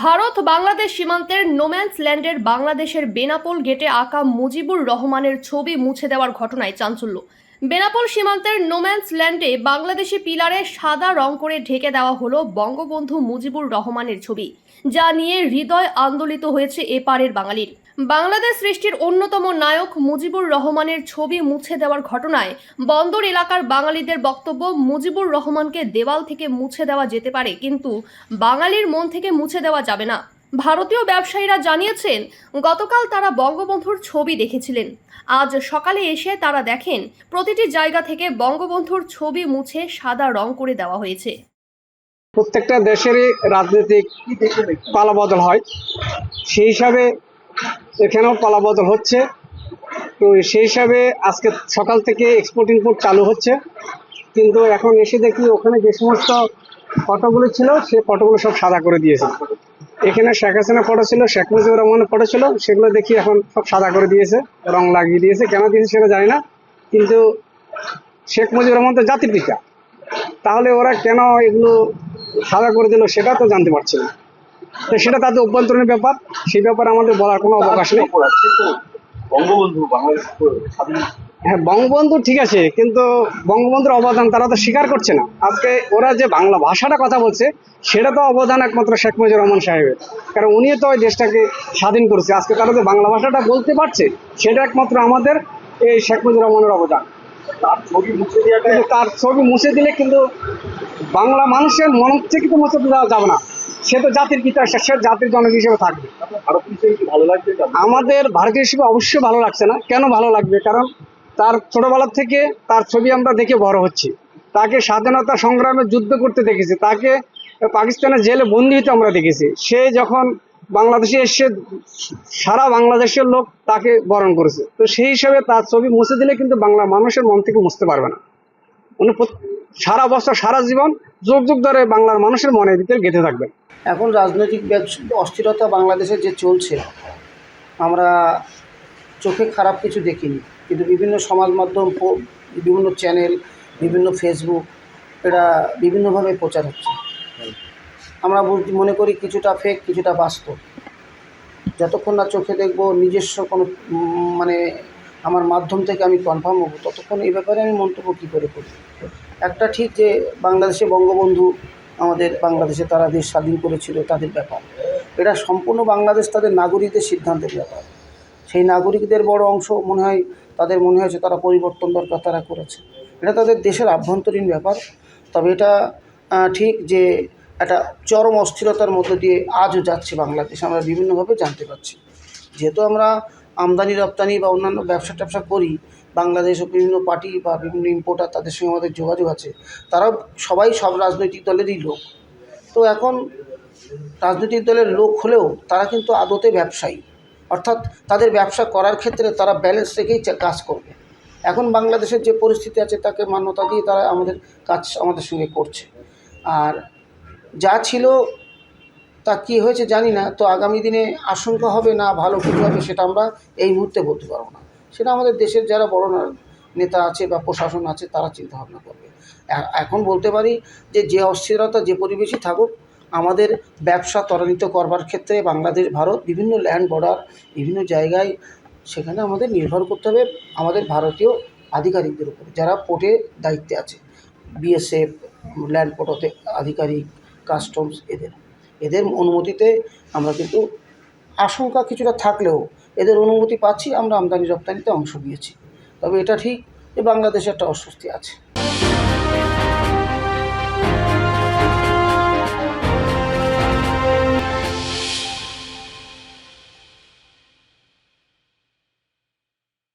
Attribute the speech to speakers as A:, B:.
A: ভারত বাংলাদেশ সীমান্তের নোম্যান্স ল্যান্ডের বাংলাদেশের বেনাপোল গেটে আঁকা মুজিবুর রহমানের ছবি মুছে দেওয়ার ঘটনায় চাঞ্চল্য। বেনাপোল সীমান্তের নোম্যান্স ল্যান্ডে বাংলাদেশি পিলারে সাদা রং করে ঢেকে দেওয়া হলো বঙ্গবন্ধু মুজিবুর রহমানের ছবি, যা নিয়ে হৃদয় আন্দোলিত হয়েছে এপারের বাঙালির। বাংলাদেশ সৃষ্টির অন্যতম নায়ক মুজিবুর রহমানের ছবি মুছে দেওয়ার ঘটনায় বন্দর এলাকার বাঙালিদের বক্তব্য মুজিবুর রহমানকে দেওয়াল থেকে মুছে দেওয়া যেতে পারে, কিন্তু বাঙালির মন থেকে মুছে দেওয়া যাবে না। ভারতীয় ব্যবসায়ীরা জানিয়েছেন, গতকাল তারা বঙ্গবন্ধুর ছবি দেখেছিলেন। আজ সকালে এসে তারা দেখেন, প্রতিটি জায়গা থেকে বঙ্গবন্ধুর ছবি মুছে সাদা রং করে দেওয়া হয়েছে।
B: প্রত্যেকটা দেশেরই রাজনৈতিক পালাবদল হয়। সেই হিসাবে এখানেও পালাবদল হচ্ছে। তো সেই হিসাবে আজকে সকাল থেকে এক্সপোর্ট ইম্পোর্ট চালু হচ্ছে। কিন্তু এখন এসে দেখি ওখানে যে সমস্ত ফটোগুলো ছিল, সে ফটোগুলো সব সাদা করে দিয়েছে। এখানে শেখ হাসিনা ফটো ছিল, শেখ মুজিবুর রহমানের ফটো ছিল, সেগুলো দেখি এখন সব সাদা করে দিয়েছে, রং লাগিয়ে দিয়েছে। কেন দিয়েছে সেটা জানি না, কিন্তু শেখ মুজিবুর রহমান তো জাতির পিতা। তাহলে ওরা কেন এগুলো সাদা করে দিল সেটা তো জানতে পারছি না। তো সেটা তাদের অভ্যন্তরীণ ব্যাপার সেই ব্যাপারে আমাদের বলার কোনো অবকাশ নেই।
C: বঙ্গবন্ধু
B: হ্যাঁ বঙ্গবন্ধু ঠিক আছে কিন্তু বঙ্গবন্ধুর অবদান তারা তো স্বীকার করছে না। আজকে ওরা যে বাংলা ভাষাটা কথা বলছে সেটা তো অবদান একমাত্র শেখ মুজিবুর রহমান সাহেবের। কারণ উনি তো ওই দেশটাকে স্বাধীন করেছে। আজকে তারা যে বাংলা ভাষাটা বলতে পারছে সেটা একমাত্র আমাদের এই শেখ মুজিবুর রহমানের অবদান।
C: তার ছবি মুছে
B: তার ছবি মুছে দিলে কিন্তু বাংলা মানুষের মন থেকে তো মুছে দেওয়া যাবে না। সে তো জাতির পিতা সে জাতির জনক হিসেবে থাকবে? আমাদের ভারতীয় হিসেবে অবশ্যই ভালো লাগছে না। কেন ভালো লাগবে? কারণ তার ছোটবেলার থেকে তার ছবি আমরা দেখে বড় হচ্ছি। তাকে স্বাধীনতা সংগ্রামে যুদ্ধ করতে দেখেছি। তাকে পাকিস্তানের জেলে বন্দি হতে আমরা দেখেছি। সে যখন বাংলাদেশে এসে সারা বাংলাদেশের লোক তাকে বরণ করেছে। তো সেই হিসাবে তার ছবি মুছে দিলে কিন্তু বাংলা মানুষের মন থেকে মুছতে পারবে না। উনি সারা বছর সারা জীবন যুগ যুগ ধরে বাংলার মানুষের মনের ভিতরে গেঁথে থাকবেন।
D: এখন রাজনৈতিক অস্থিরতা বাংলাদেশে যে চলছে, আমরা চোখে খারাপ কিছু দেখিনি। কিন্তু বিভিন্ন সমাজ মাধ্যম বিভিন্ন চ্যানেল, বিভিন্ন ফেসবুক এটা বিভিন্নভাবে প্রচার হচ্ছে। আমরা মনে করি কিছুটা ফেক কিছুটা বাস্তব। যতক্ষণ না চোখে দেখব নিজস্ব কোনো মানে আমার মাধ্যম থেকে আমি কনফার্ম হব, ততক্ষণ এই ব্যাপারে আমি মন্তব্য কী করে করি একটা ঠিক যে বাংলাদেশে বঙ্গবন্ধু আমাদের বাংলাদেশে তারা দেশ স্বাধীন করেছিল তাদের ব্যাপার। এটা সম্পূর্ণ বাংলাদেশ তাদের নাগরিকদের সিদ্ধান্তের ব্যাপার। সেই নাগরিকদের বড় অংশ মনে হয়, তাদের মনে হয়েছে তারা পরিবর্তন দরকার তারা করেছে। এটা তাদের দেশের আভ্যন্তরীণ ব্যাপার। তবে এটা ঠিক যে একটা চরম অস্থিরতার মধ্য দিয়ে আজও যাচ্ছে বাংলাদেশ, আমরা বিভিন্নভাবে জানতে পারছি। যেহেতু আমরা আমদানি রপ্তানি বা অন্যান্য ব্যবসা ট্যাবসা করি বাংলাদেশ ও বিভিন্ন পার্টি বা বিভিন্ন ইম্পোর্টার তাদের সঙ্গে আমাদের যোগাযোগ আছে। তারাও সবাই সব রাজনৈতিক দলেরই লোক। তো এখন রাজনৈতিক দলের লোক হলেও তারা কিন্তু আদতে ব্যবসায়ী। অর্থাৎ তাদের ব্যবসা করার ক্ষেত্রে তারা ব্যালেন্স রেখেই কাজ করবে। এখন বাংলাদেশের যে পরিস্থিতি আছে, তাকে মান্যতা দিয়ে তারা আমাদের কাজ আমাদের সঙ্গে করছে। আর যা ছিল তা কী হয়েছে জানি না, তো আগামী দিনে আশঙ্কা হবে না, ভালো কিছু হবে, সেটা আমরা এই মুহূর্তে বলতে পারব না। সেটা আমাদের দেশের যারা বড় নেতা আছে বা প্রশাসন আছে, তারা চিন্তা ভাবনা করবে। এখন বলতে পারি যে যে অস্থিরতা, যে পরিবেশই থাকুক, আমাদের ব্যবসা ত্বরান্বিত করবার ক্ষেত্রে বাংলাদেশ, ভারত, বিভিন্ন ল্যান্ড বর্ডার বিভিন্ন জায়গায় সেখানে আমাদের নির্ভর করতে হবে আমাদের ভারতীয় আধিকারিকদের উপরে, যারা পোর্টে দায়িত্বে আছে। বিএসএফ ল্যান্ড পোর্টতে আধিকারিক কাস্টমস এদের। এদের অনুমতিতে আমরা কিন্তু আশঙ্কা কিছুটা থাকলেও এদের অনুমতি পাচ্ছি, আমরা আমদানি রপ্তানিতে অংশ নিয়েছি। তবে এটা ঠিক যে বাংলাদেশে একটা অস্বস্তি আছে।